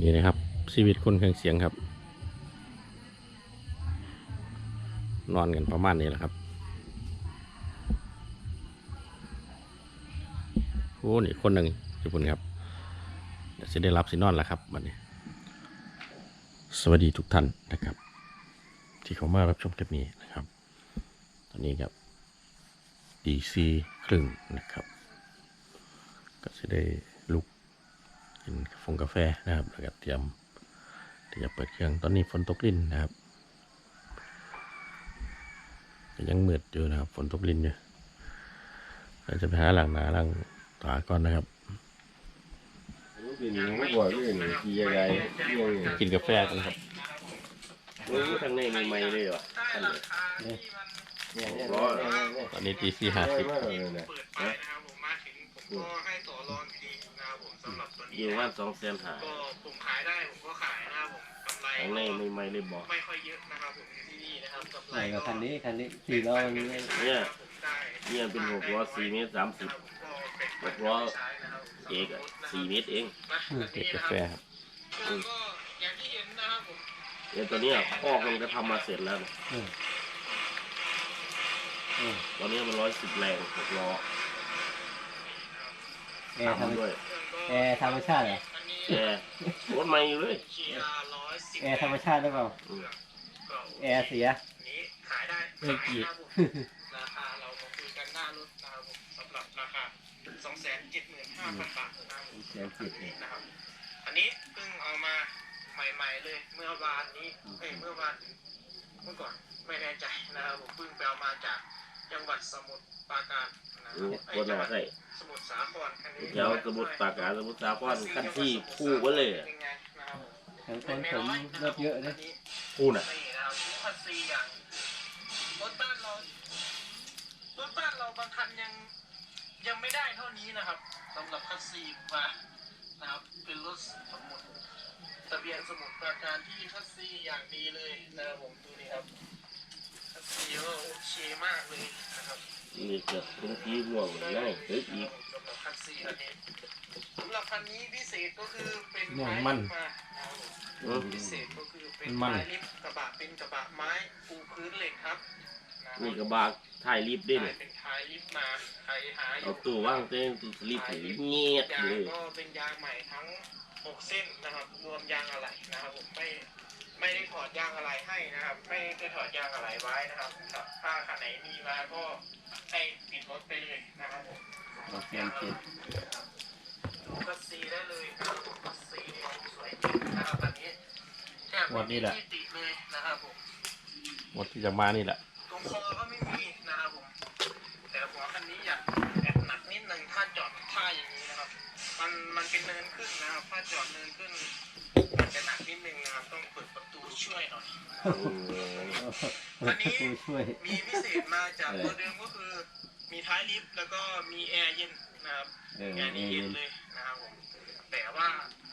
นี่นะครับ ชีวิตคนเครื่องเสียงครับ นอนกันประมาณนี้แหละครับโอ้นี่คนหนึ่งญี่ปุ่นครับเดี๋ยวจะได้รับสินอนแล้วครับวันนี้ สวัสดีทุกท่านนะครับ ที่เข้ามารับชมคลิปนี้นะครับ ตอนนี้ครับดีซีครึ่งนะครับ ก็จะได้ กกินฟงกาแฟนะครับแล้วก็เตรียมที่จะเปิดเครื่องตอนนี้ฝนตกลินนะครับก็ยังมืดอยู่นะครับฝนตกลินอยู่เราจะไปหาหลังหนาหลังตาก่อนนะครับเป็นยังไม่บอกเลยนี่กี่อะไรยังกินกาแฟกันครับรู้ข้างในมีไม้เลยเหรอเนี่ยเนี่ยร้อนตอนนี้ตีสี่ห้าสิบมากเลยนะเปิดไปนะครับผมมาถึงผมก็ให้ต่อรอง อยู่นะคว่ารับสองแสนหาก็ผมขายได้ผมก็ขายนะครับผมกำไรข้างในมีไม้เลยบอก ไม่ค่อยเยอะนะครับผมอยู่ที่นี่นะครับกำไรไหนก็กับคันนี้คันนี้สี่ล้อนี่เนี่ย เนี่ยเป็นหกล้อสี่เมตรสามสิบ หกล้อ เอกอะสี่เมตรเองเก็บกาแฟครับแล้วก็อย่างที่เห็นนะครับผมเนี่ยตอนเนี้ยคอกมันก็ทำมาเสร็จแล้วนะอืมอืมตอนนี้มันร้อยสิบแรงหกล้อแอร์ธรรมทำด้วย แอร์ธรรมชาติเหรออันนี้แอร์รถใหม่อยู่เลยเคียร์ร้อยสิบแอร์ธรรมชาติหรือเปล่าอืมก็แอร์เสียนี้ขายได้ไม่เกี่ยวนะครับผมราคาเรามาคุยกันหน้ารถนะครับผมสำหรับราคาสองแสนเจ็ดหมื่นห้าพันบาทนะครับผมแสนสิบเนี่ยนะครับ อันนี้เพิ่งเอามาใหม่ๆเลย เมื่อวานนี้เอ้ยเมื่อวานเมื่อก่อนไม่แน่ใจนะครับผมเพิ่งไปเอามาจากจังหวัดสมุทรปราการนะคอืรับมเอ้ยคนจังหหนาวัด ใส่สมุทรสาครคันนี้แถวสมุทรปราการสมุทรสาครคันที่คู่กันเลยอะเป็นไงนะครับผมทั้งคนผมรถเยอะเลยคู่น่ะนี่นะครับคัสซีอย่างรถบ้านเรารถบ้านเราบางคันยังยังไม่ได้เท่านี้นะครับสำหรับคัสซีมานะครับเป็นรถสมุดทะเบียนสมุดปราการที่คัสซีอย่างดีเลยนะครับผมดูนี่ครับคัสซีก็โอเคมากเลยนะครับ นี่เกิดเป็นทีม่วงง่ายเฮ้ยอีกสำหรับคัสซีคันนี้สำหรับคันนี้พิเศษก็คือเป็นเนี่ยมันมานะครับผมอืมพิเศษก็คือเป็นมันไม้ลิฟต์กระบะเป็นกระบะไม้ปูพื้นเหล็กครับนะคนี่รับกระบะถ่ายรีบด้วยใช่เนี่ยเป็นท้ายลิฟต์มาใครหาอเอายู่ตู้ว่างเต้นตู้สลิปเงียบยางเลยก็เป็นยางใหม่ทั้ง6เส้นนะครับรวมยางอะไหล่นะครับผมไม่ ไม่ได้ถอดยางอะไหล่ให้นะครับ ไม่ได้ถอดยางอะไหล่ไว้นะครับถ้าคันไหนมีมาก็ให้ปิดรถไปเลยนะครับผมแสนเจ็ดดูคัสซีได้เลยนะครับผมคัสซีเนี่ยสวยจริงนะครับอันนี้แทบวันนี้แหละไม่มีที่ติเลยนะครับผมหมดที่จะมานี่แหละตรงคอก็ไม่มีนะครับผม แต่หัวคันนี้อยากแอบหนักนิดนึงถ้าจอดท่าอย่างนี้นะครับ มันมันเป็นเนินขึ้นนะครับ ถ้าจอดเนินขึ้นมันจะหนักนิดนึง ช่วยหน่อยอืมอันนี้ ผู้ช่วย มีพิเศษมาจากตัวเดิมก็คือ มีท้ายลิฟต์แล้วก็มีแอร์เย็นนะครับเออแอร์นี่เย็นเลยนะครับผมแต่ว่า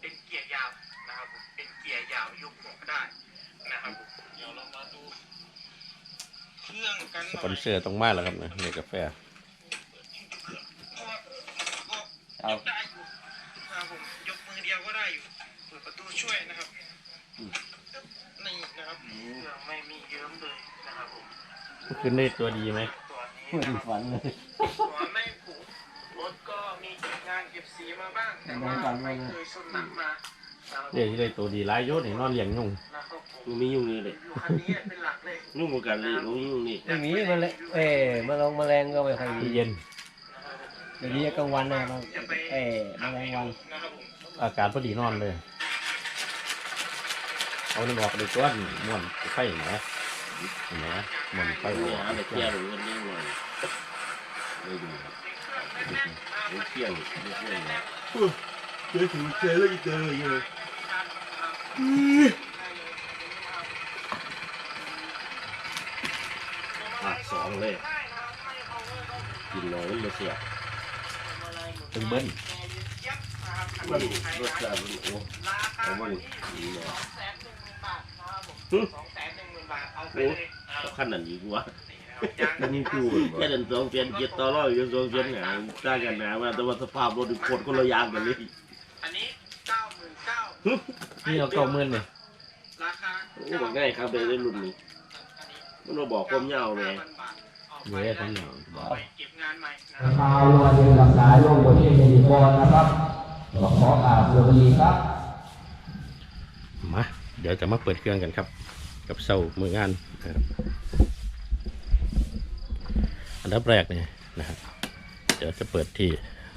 เป็นเกียร์ยาวนะครับผมเป็นเกียร์ยาวยกหัวก็ได้นะครับผมเดี๋ยวเรามาดูเครื่องกันหสน่อยปอนเซอร์ต้องมาแล้วครับนะในกาแฟ เอายกได้อยู่นะครับผมยกมือเดียวก็ได้อยู่เปิดประตูช่วยนะครับ นี่นะครับเครื่องไม่มีเยิ้มเลยนะครับผมขึ้นได้ตัวดีไหมตัวนี้พูดนะถึคงรับฝันเลย ตัวไม่ผุรถก็มีเก็บงานเก็บสีมาบ้าง แต่ว่าไม่เคยชนหนักมานะครับเดี๋ยวที่ได้ตัวดีหลายโยนเห็นนอนเลี้ยงยุ่งนะครับผมมึงมียุ่งนี่เลยอยู่คันนี้เป็นหลักเลยยุ่งเหมือนกันเลยมึงยุ่งนี่ไม่มีมันเลยเอ้มาลงแมลงก็ไม่ค่อยมีที่เย็นเดี๋ยวนี้กลางวันนะมันจะไปเอ้แมลงวัน นะครับผม อากาศพอดีนอนเลย เอาหนึ่งออกเลยก้อนม่วนไฟนเห็นไหมม่วนไฟไปหัวหาไปเที่ยวกันนี่หน่ยไม่ดูไม่เที่ยวไม่เที่ยวนะเจอถึงเจอแล้วเจอเยอะสองเลยกินน้อยมันไม่เสียตึงเบิ้ลมันรสชาติโอ้เอามันดีเลย สองแสนหนึ่งหมื่นบาทเอาไปเลยนะคเอารับขั้นนั้นดีกว่านี่นะครับยางนี่คือแค่เดินสองเซนเจ็ดต่อร้อยกันสองเซนหนาต่างกันหนาว่าแต่ว่าสภาพรถโคตรคนละอย่างกันเลยอันนี้เก้าหมื่นเก้านี่เอาเก้าหมื่นเลยราคาโอ้บอกง่ายครับเลยได้รุ่นนี้มันมาบอกความยาวเลยเว้ยทั้งอย่างเอาไปเก็บงานใหม่นะครับชาววันเดือนหลักสายลงบนที่เฮลิคอนนะครับขออาบสวัสดีครับมา เดี๋ยวจะมาเปิดเครื่องกันครับ กับเซามืองานนะครับอันดับแรกเนี่ยนะครับเดี๋ยวจะเปิดที่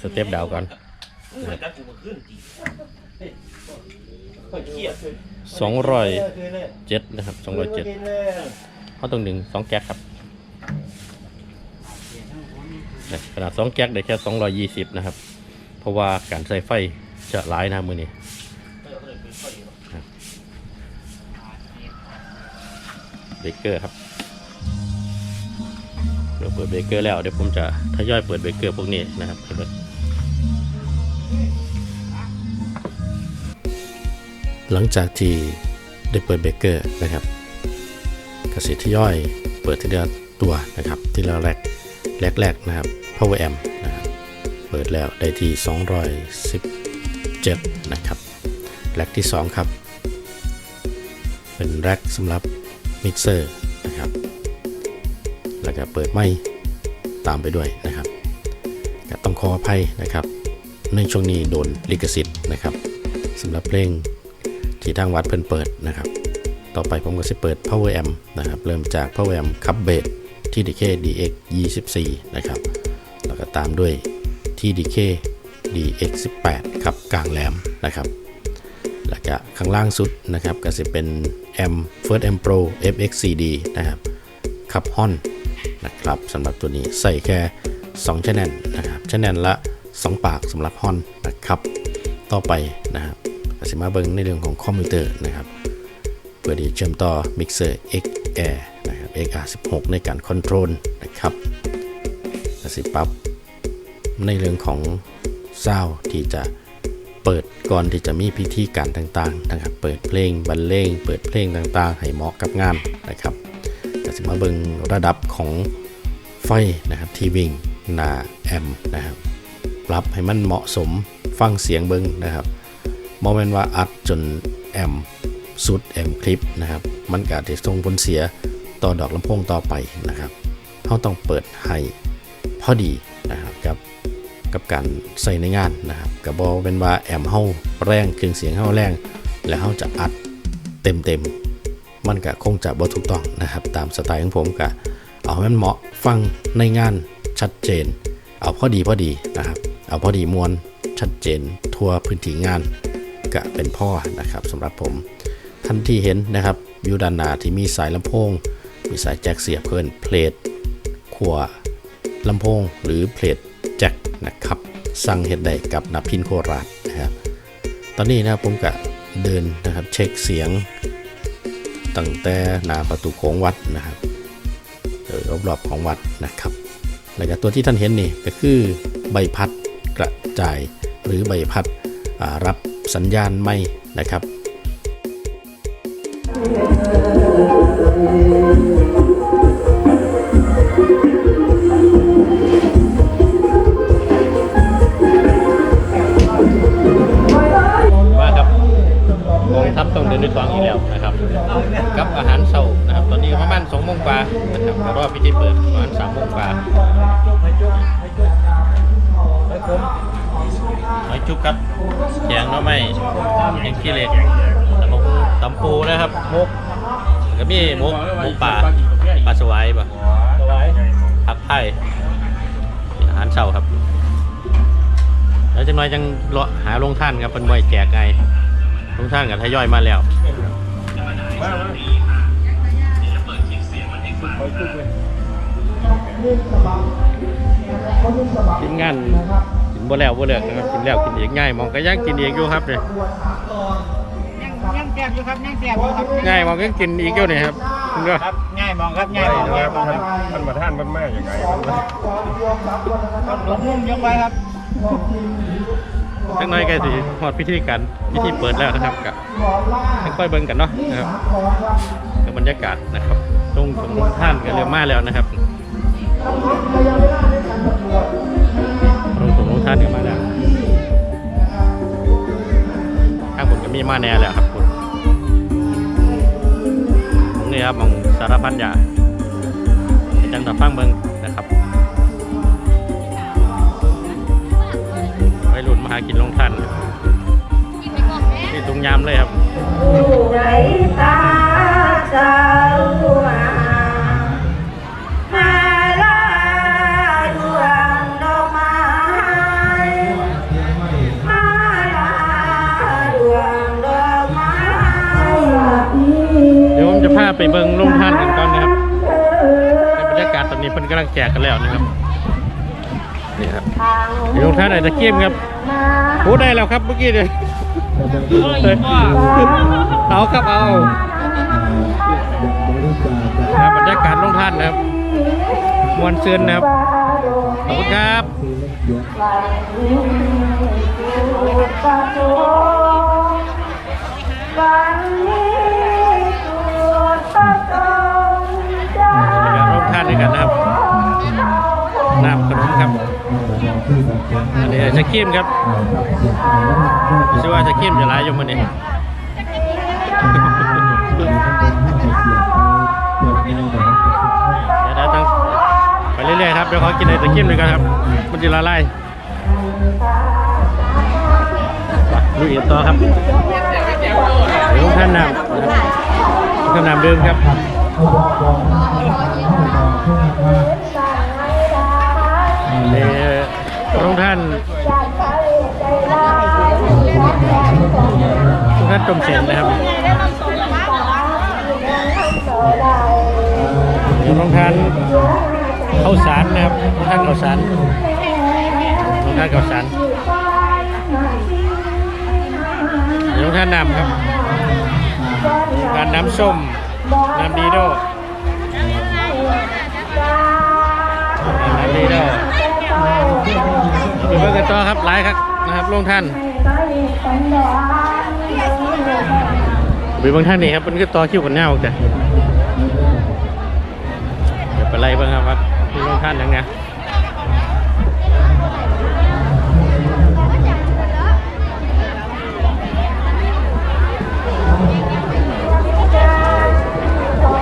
สเต็ปดาวก่อนสองร้อยเจ็ดนะครับสองร้อยเจ็ดเขาต้องหนึ่งสองแก๊กครับขนาดสองแก๊กได้แค่สองร้อยยี่สิบนะครับ เพราะว่าการใส่ไฟจะหลายนะมือนี้ เบเกอร์ครับเดี๋ยวเปิดเบเกอร์แล้วเดี๋ยวผมจะทยอยเปิดเบเกอร์พวกนี้นะครับให้เบิ่งหลังจากที่ได้เปิดเบเกอร์นะครับกสิทยอยเปิดทีละตัวนะครับทีละแรกแรกแรกนะครับ power amp นะครับเปิดแล้วได้ที่ 217 นะครับแรกที่ 2 ครับ เป็นแรกสำหรับ มิกเซอร์นะครับ แล้วก็เปิดไม่ตามไปด้วยนะครับก็ต้องขออภัยนะครับในช่วงนี้โดนลิขสิทธิ์นะครับสำหรับเพลงที่ทางวัดเพิ่นเปิดนะครับ ต่อไปผมก็จะเปิด Power Amp นะครับ เริ่มจาก Power Amp คับเบสที่ DK DX 24นะครับ แล้วก็ตามด้วยที่ DK DX 18ครับกลางแหลมนะครับ แล้วก็ข้างล่างสุดนะครับก็จะเป็นแอม First M Pro FX CD นะครับขับฮอนนะครับสำหรับตัวนี้ใส่แค่2 channel นะครับ channel ละ 2 ปากสำหรับฮอนนะครับต่อไปนะครับก็จะมาเบิ่งในเรื่องของคอมพิวเตอร์นะครับเพื่อที่เชื่อมต่อ Mixer XR นะครับ XR16 ในการคอนโทรลนะครับก็สิปรับในเรื่องของซาวที่จะ เปิดก่อนที่จะมีพิธีการต่างๆนะครับเปิดเพลงบรรเลงเปิดเพลงต่างๆ ให้เหมาะกับงานนะครับก็จะมาเบิ่งระดับของไฟนะครับที่วิ่งหน้าแอมนะครับปรับให้มันเหมาะสมฟังเสียงเบิ่งนะครับโมเมนว่าอัดจนแอมสุดแอมคลิปนะครับมันก็อาจจะส่งผลเสียต่อดอกลำโพงต่อไปนะครับเขาต้องเปิดให้พอดีนะครับกับ กับการใส่ในงานนะครับกับบอเป็นว่าแอมเฮาแรงเครื่องเสียงเฮาแรง แล้วเฮาจะอัดเต็มเต็มๆมันก็คงจะบ่ถูกต้องนะครับ ตามสไตล์ของผมก็เอาให้มันเหมาะฟังในงานชัดเจน เอาพอดีพอดีนะครับ เอาพอดีมวลชัดเจน ทั่วพื้นที่งานก็เป็นพ่อนะครับสำหรับผมท่านที่เห็นนะครับอยู่ด้านหน้าที่มีสายลำโพง มีสายแจ็คเสียบเพิ่นเพลทขัวลำโพงหรือเพลทแจ็ค นะครับ สั่งเห็ดได้กับนับพินโคราชนะครับ ตอนนี้นะครับผมก็เดินนะครับเช็คเสียงตั้งแต่หน้าประตูโค้งวัดนะครับโดยรอบๆของวัดนะครับแล้วก็ตัวที่ท่านเห็นนี่ก็คือใบพัดกระจายหรือใบพัดรับสัญญาณไม่นะครับ ดินด้วยท้องอีกแล้วนะครับกับอาหารเช้านะครับ ตอนนี้ประมาณสองโมงกว่านะครับแล้วรอบพิธีเปิดประมาณสามโมงกว่าหอยจุ๊บครับแกงหน้อไม่แกงขี้เหล็กตำบักหุ่งตำปูนะครับมุกแล้วก็มีมุกมุกปลาปลาสวายป่ะผักไผ่นี่อาหารเช้าครับ แล้วจังน้อยจังเลาะหาลงท่านครับเป็นมวยแจกไง ลงท่านกับทยอยมาแล้วกินงานกินบ่แล้วบ่เลิกนะครับกินแล้วกินอีกง่ายมองก็ยังกินอีกอยู่ครับเนี่ยยังยังแสบอยู่ครับยังแสบอยู่ครับง่ายมองก็กินอีกอยู่เนี่ยครับครับง่ายมองครับง่ายมองง่ายมองครับมันมาท่านมันแม่ยังไงหลวงพุ่มยกไว้ครับ จังน้อยก็สิฮอดพิธีการพิธีเปิดแล้วนะครับกับค่อยเบิ่งกันเนาะนะครับกับบรรยากาศนะครับตรงตรงท่านก็เริ่มมาแล้วนะครับตรงลงท่านกันมาแล้วข้างบนก็มีมาแน่แล้วครับคุณนี่ครับมองสารพัดยาให้จังตาฟังเบิง หากินลงทันนี่ตุงยามเลยครับอยู่ในตาเจ้ามาลาดวงดอกไม้มาลาดวงดอกไม้เดี๋ยวผมจะพาไปเบิงลงทันกันก่อนนะครับในบรรยากาศตอนนี้เพิ่นกำลังแจกกันแล้วนะครับนี่ครับเดี๋ยวลงทันไหนตะเกียมครับ โอ้ได้แล้วครับเมื่อกี้เลยเอาครับเอาครับบรรยากาศลงทันนะครับมวนเซือนนะครับขอบคุณครับวันนี้จุดประสงค์ใจเดี๋ยวลงทันด้วยกันนะครับ น้ำขนมครับอันนี้จะเข้มครับชื่อว่าจะเข้มจะร้ายอยู่มันนี่เดี๋ยวเราต้องไปเรื่อยๆครับเดี๋ยวขอกินไอตะกิ้มด้วยกันครับมันจะละลายไปลุยกันต่อครับเดี๋ยวท่านนำนะครับท่านนำเดิมครับ นี่พระองค์ท่านทุกท่านจมเสียนนะครับเดี๋ยวลองทานเข้าสารนะครับลองทานเข้าสารลองทานเข้าสารเดี๋ยวลองทานน้ำครับทานน้ำส้มน้ำดีโดน้ำดีโด เบิ่งกันต่อครับหลายครับนะครับลงท่านไปบิ่งท่านนี่ครับมันก็ต่อคิวกันแนวแต่เดี๋ยวไปไล่บ้างครับว่ามีลงท่านยังไง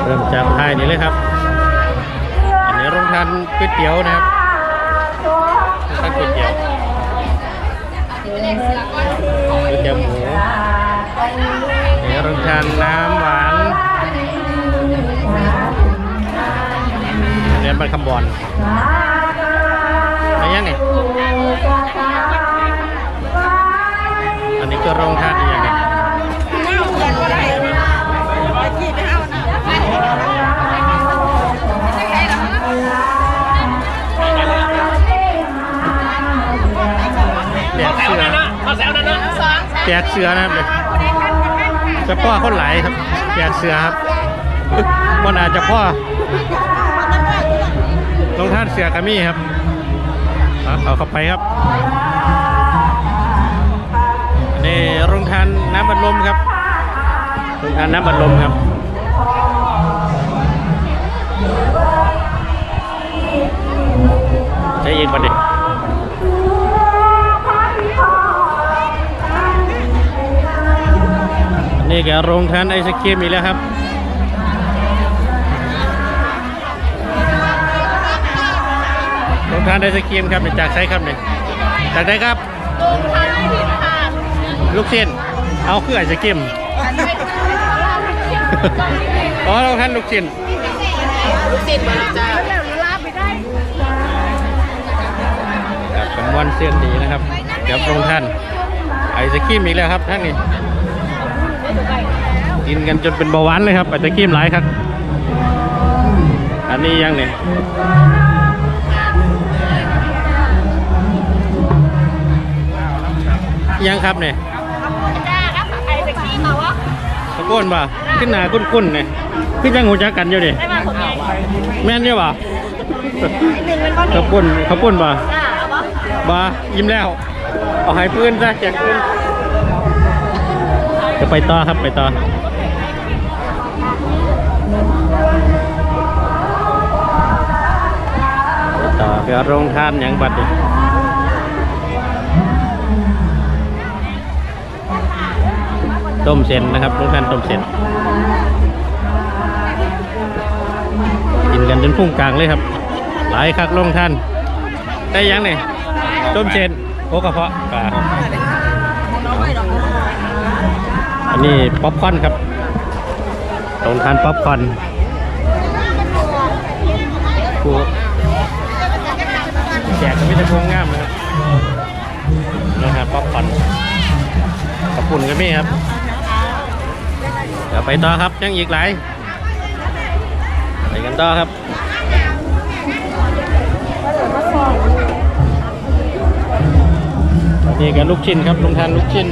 เริ่มจากไทายนี่เลยครับ อันนี้โรงทานก๋วยเตี๋ยวนะครับ นนน้ำหวานเรียนบันคำบอลอะไรยังไงอันนี้ก็โรงทานอีกอย่างไงแจกเสือนะแจกเสือนะ ครับเลยเฉพาะคนไหลายครับแจกเสือครับมันอาจจะพ่อลงท่านเสือกามี่ครับเอาเอาเข้าไปครับอันนี่โรงทานน้ำบัดลมครับโรงทานน้ำบัดลมครับใช้ยิงบัดดิอัน นี่แกโรงทานไอศครีมอีกแล้วครับลงทานไอศครีมครับเนี่ยจากไซครับเนี่ยจากไหนครับลูกเส้นเอาคือไอศครีมอ๋อลงทานลูกเส้นครับผมวันเส้นดีนะครับเดี๋ยวลงท่านไอศครีมอีกแล้วครับท่านนี่ กินกันจนเป็นเบาหวานเลยครับไอศครีมหลายครับ อันนี้ยังเนี่ยยังครับเนี่ยตะโกนป่ะขึ้นหนาคุ้นๆเนี่ยขึ้นยังหูจักกันอยู่ดิแม่นอยู่ป่ะขอบคุณขอบคุณป่ะบ่ยิ้มแล้ว เอาให้ปืนซะแจกปืนจะ ไปต่อครับไปต่อไปต่อคือโรงทานอย่างบัดนี้ต้มเส้นนะครับลงท่านต้มเส้นกินกันจนพุ่งกลางเลยครับ หลายคักลงท่านได้ยังเนี่ยต้มเส้นโอ้กระเพาะปลา อันนี้ป๊อปคอนครับตรงทานป๊อปคอนผู้แจกก็ไม่ได้พงงามนะครับนะครับป๊อปคอนขอบคุณกันมี่ครับ เดี๋ยวไปต่อครับยังอีกหลายไปกันต่อครับนี่ก็ลูกชิ้นครับลงทานลูกชิ้น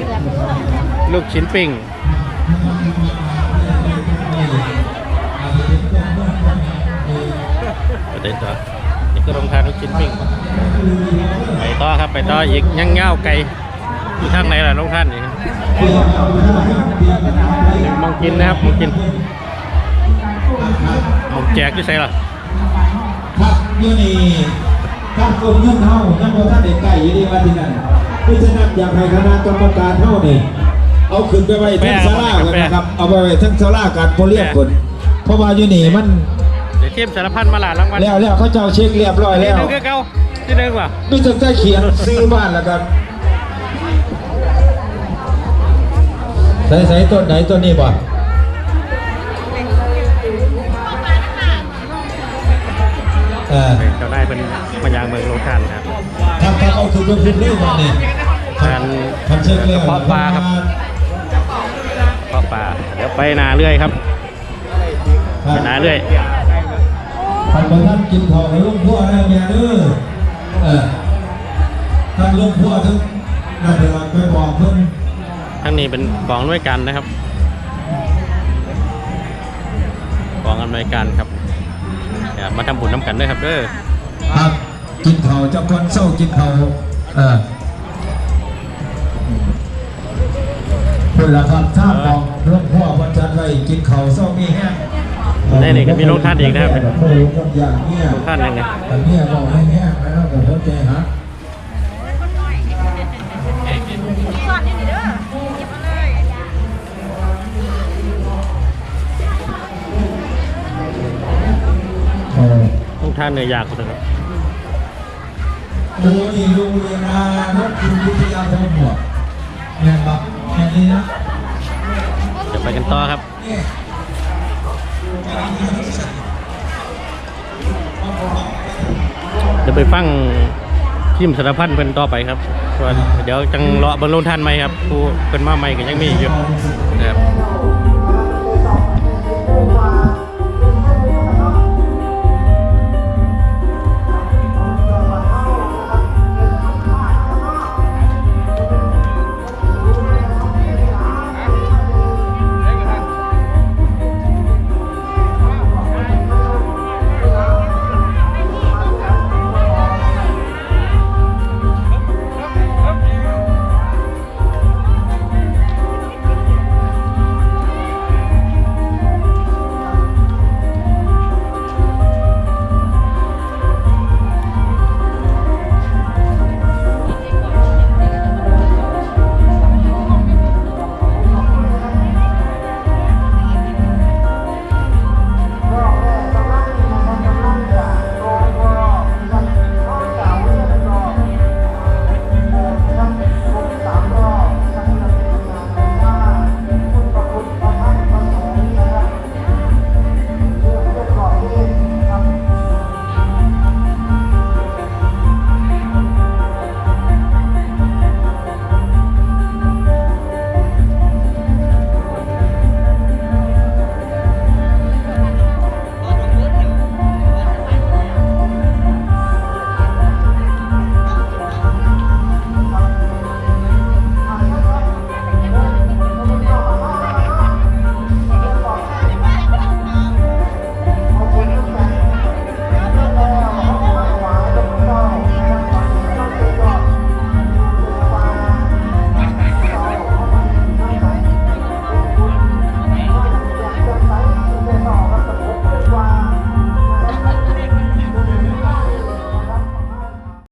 ลูกชิ้นปิ้งไปต่อนี่ก็ลงทานลูกชิ้นปิ้งไปต่อครับไปต่ออีกยังเง่าไก่อยู่ทางไหนล่ะลงท่านนี่มองกินนะครับมองกินมองแจกที่ใส่ล่ะครับยูนี่ท่านกรมเงินเฮายังบ่ท่านได้ใกล้อยู่ดีว่าที่นั่นเพราะฉะนั้นอยากให้คณะกรรมการเฮานี่ เอาขึ้นไปไว้ทั้งศาลากันนะครับ เอาไปไว้ทั้งศาลาการบ่เรียกคนเพราะว่าอยู่นี่มันเดี๋ยวเทียมสารพันมาหลานรางวัลแล้วแล้วเขาเจ้าเช็คเรียบร้อยที่แล้วหนึ่งคือเก่าที่หนึ่งว่ะมีตั้งแต่เขียนซื้อบ้านแล้วกันใส่ใส่ต้นไหนต้นนี้บ่เออเจ้าได้เป็นมันยางเมืองโลทานครับทำทำเอาคือเป็นพื้นที่บ้านนี่การทำเช็คเรียบกระเพาะปลาครับ ไปนาเรื่อยครับไปนาเรื่อยท่านประธานกินข้าวให้ลุงพ่อนะเนี่ยเด้อเออท่านลุงพ่อทั้งนั่นเดี๋ยวเราไปบอกเพิ่นทั้งนี้เป็นกองด้วยกันนะครับกองอำนวยการครับเดี๋ยวมาทำบุญน้ำกันด้วยครับเด้อครับกินข้าวจับคนเศร้ากินข้าวเออเพื่อนละครับถ้าบอกหลวงพ่อวันจันทร์ ไว้กินข้าวเศร้ามีแห้งได้นี่ก็มีโรงทานอีกนะครับโอ้ยกับอย่างเนี่ยโรงทานยังไงแต่เนี่ยบอกแห้งๆแล้วผมเข้าใจฮะโอ้โรงทานเนื้อยากคนนะครับดูนี่ดูเลยนะรถคุณวิทยาคมหัวแม่นบอกแค่นี้นะเดี๋ยว ไปกันต่อครับเดี๋ยวไปฟังทีมสารพันเพิ่นต่อไปครับส่วนเดี๋ยวจังเลาะเบนลงท่านไหมครับผู้เป็นมาใหม่ก็ยังมีอยู่นะครับ